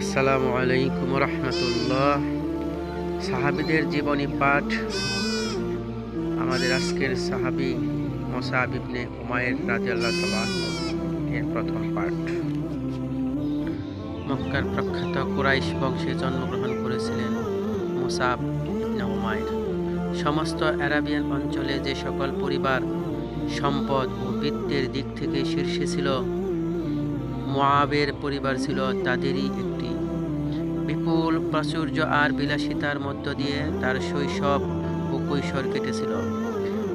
আসসালামু আলাইকুম রহমতুল্লাহ। সাহাবিদের জীবনী পাঠ আমাদের আজকের সাহাবি মোসাব ইবনে উমায়ের রাজিয়াল্লাহ তাআলা এর প্রথম পাঠ। মক্কার প্রখ্যাত কুরাইশ বংশে জন্মগ্রহণ করেছিলেন মোসাব উমায়ের সমস্ত অ্যারাবিয়ান অঞ্চলে যে সকল পরিবার সম্পদ ও বৃত্তের দিক থেকে শীর্ষে ছিল মোয়াবের পরিবার ছিল তাদেরই একটি। বিপুল প্রাচুর্য আর বিলাসিতার মধ্য দিয়ে তার শৈশব ও কৈশোর কেটেছিল।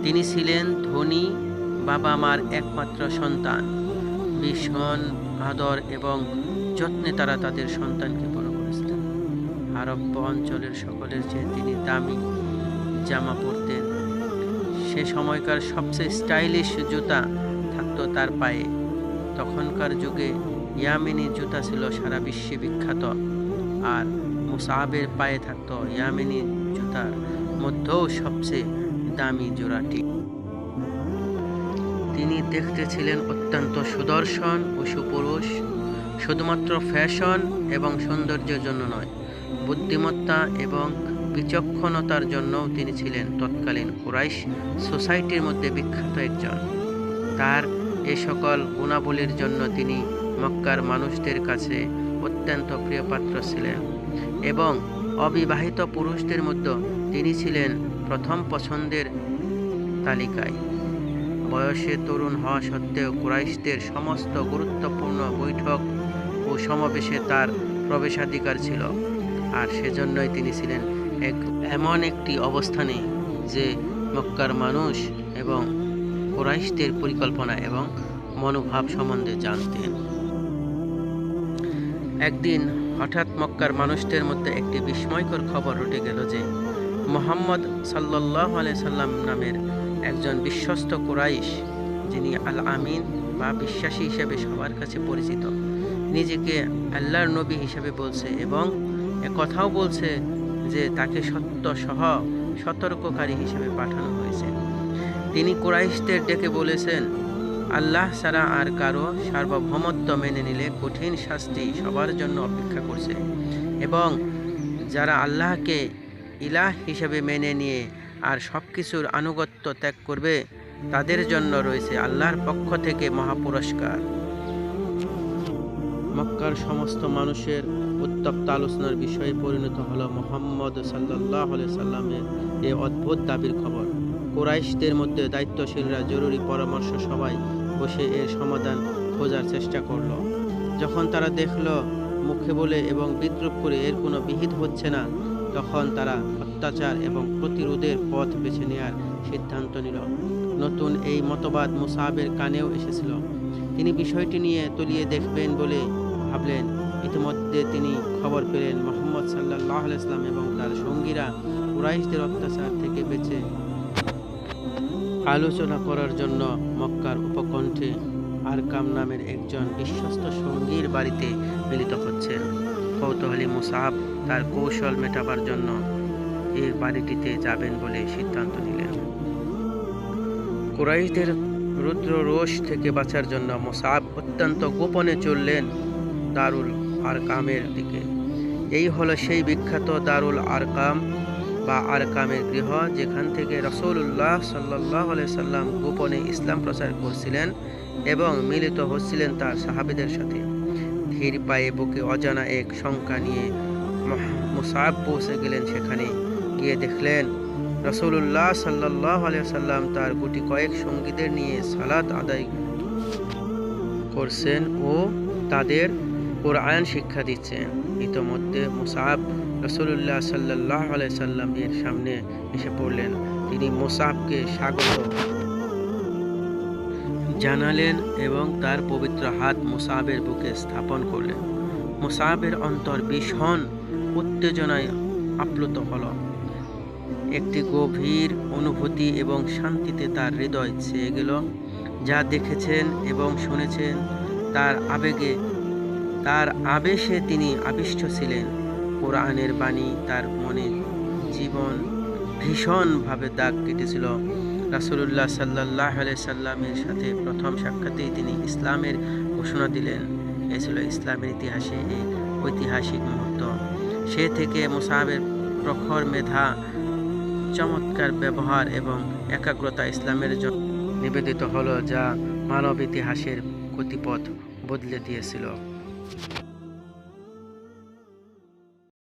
তিনি ছিলেন ধনী বাবা মার একমাত্র সন্তান। ভীষণ আদর এবং যত্নে তারা তাদের সন্তানকে বড় করেছিলেন আরব্য অঞ্চলের সকলের চেয়ে তিনি দামি জামা পরতেন। সে সময়কার সবচেয়ে স্টাইলিশ জুতা থাকতো তার পায়ে। তখনকার যুগে ইয়ামিনী জুতা ছিল সারা বিশ্বে বিখ্যাত আর মুসাবের পায়ে থাকত ইয়ামিনী জুতার মধ্যেও সবচেয়ে দামি জোড়াটি। তিনি দেখতে ছিলেন অত্যন্ত সুদর্শন ও সুপুরুষ, শুধুমাত্র ফ্যাশন এবং সৌন্দর্যের জন্য নয়, বুদ্ধিমত্তা এবং বিচক্ষণতার জন্যও তিনি ছিলেন তৎকালীন কুরাইশ সোসাইটির মধ্যে বিখ্যাত একজন। তার এ সকল গুণাবলীর জন্য তিনি মক্কার মানুষদের কাছে অত্যন্ত প্রিয়পাত্র ছিলেন এবং অবিবাহিত পুরুষদের মধ্যে তিনি ছিলেন প্রথম পছন্দের তালিকায়। বয়সে তরুণ হওয়া সত্ত্বেও কুরাইশদের সমস্ত গুরুত্বপূর্ণ বৈঠক ও সমাবেশে তার প্রবেশাধিকার ছিল আর সেজন্যই তিনি ছিলেন এক এমন একটি অবস্থানে যে মক্কার মানুষ এবং কুরাইশদের পরিকল্পনা এবং মনোভাব সম্বন্ধে জানতেন। একদিন হঠাৎ মক্কার মানুষদের মধ্যে একটি বিস্ময়কর খবর উঠে গেল যে মোহাম্মদ সাল্লাহ সাল্লাম নামের একজন বিশ্বস্ত কোরাইশ, যিনি আল আমিন বা বিশ্বাসী হিসেবে সবার কাছে পরিচিত, নিজেকে আল্লাহর নবী হিসেবে বলছে এবং কথাও বলছে যে তাকে সত্য সহ সতর্ককারী হিসেবে পাঠানো হয়েছে। তিনি কুরাইশদের ডেকে বলেছেন, আল্লাহ ছাড়া আর কারও সার্বভৌমত্ব মেনে নিলে কঠিন শাস্তি সবার জন্য অপেক্ষা করছে। এবং যারা আল্লাহকে ইলাহ হিসেবে মেনে নিয়ে আর সব কিছুর আনুগত্য ত্যাগ করবে, তাদের জন্য রয়েছে আল্লাহর পক্ষ থেকে মহাপুরস্কার। মক্কার সমস্ত মানুষের উত্তপ্ত আলোচনার বিষয়ে পরিণত হল মোহাম্মদ সাল্লাহ সাল্লামের এ অদ্ভুত দাবির খবর। কুরাইশদের মধ্যে দায়িত্বশীলরা জরুরি পরামর্শ সবাই বসে এর সমাধান খোঁজার চেষ্টা করল। যখন তারা দেখল মুখে বলে এবং বিদ্রুপ করে এর কোনো বিহিত হচ্ছে না, তখন তারা অত্যাচার এবং প্রতিরোধের পথ বেছে নেওয়ার সিদ্ধান্ত নিল। নতুন এই মতবাদ মুসাহাবের কানেও এসেছিল। তিনি বিষয়টি নিয়ে তলিয়ে দেখবেন বলে ভাবলেন। ইতিমধ্যে তিনি খবর পেলেন, মোহাম্মদ সাল্লাহ ইসলাম এবং তার সঙ্গীরা কুরাইশদের অত্যাচার থেকে বেঁচে আলোচনা করার জন্য মক্কার উপকণ্ঠে আরকাম নামের একজন বিশ্বস্ত সঙ্গীর বাড়িতে মিলিত হচ্ছে। কৌতূহলী মুসাহাব তার কৌশল মেটাবার জন্য এই বাড়িটিতে যাবেন বলে সিদ্ধান্ত নিলেন। কুরাইশদের রুদ্র রোষ থেকে বাঁচার জন্য মোসাব অত্যন্ত গোপনে চললেন দারুল আরকামের দিকে। এই হলো সেই বিখ্যাত দারুল আরকাম বা আরকামের গৃহ, যেখান থেকে রসৌল্লাহ সাল্লাহ সাল্লাম গোপনে ইসলাম প্রচার করছিলেন এবং মিলিত হচ্ছিলেন তার সাহাবিদের সাথে। ধীর পায়ে বুকে অজানা এক শঙ্কা নিয়ে মুসাব পৌঁছে গেলেন সেখানে। গিয়ে দেখলেন রসৌল্লাহ সাল্লাহ সাল্লাম তার গুটি কয়েক সঙ্গীদের নিয়ে সালাত আদায় করছেন ও তাদের কোরআন শিক্ষা দিচ্ছেন। ইতোমধ্যে মুসাব রসুল্লাহ সাল্লাহ সাল্লাম এর সামনে এসে পড়লেন। তিনি মোসাবকে স্বাগত জানালেন এবং তার পবিত্র হাত মোসাবের বুকে স্থাপন করলেন। মোসাবের অন্তর ভীষণ উত্তেজনায় আপ্লুত হল। একটি গভীর অনুভূতি এবং শান্তিতে তার হৃদয় ছেয়ে গেল, যা দেখেছেন এবং শুনেছেন। তার আবেগে, তার আবেশে তিনি আবিষ্ট ছিলেন। কোরআনের বাণী তার মনে জীবন ভীষণভাবে দাগ কেটেছিল। রাসুলুল্লাহ সাল্লাহ সাল্লামের সাথে প্রথম সাক্ষাতেই তিনি ইসলামের ঘোষণা দিলেন। এ ছিল ইসলামের ইতিহাসে এক ঐতিহাসিক মুহূর্ত। সে থেকে মুসাহাবের প্রখর মেধা, চমৎকার ব্যবহার এবং একাগ্রতা ইসলামের জন্য নিবেদিত হলো যা মানব ইতিহাসের গতিপথ বদলে দিয়েছিল।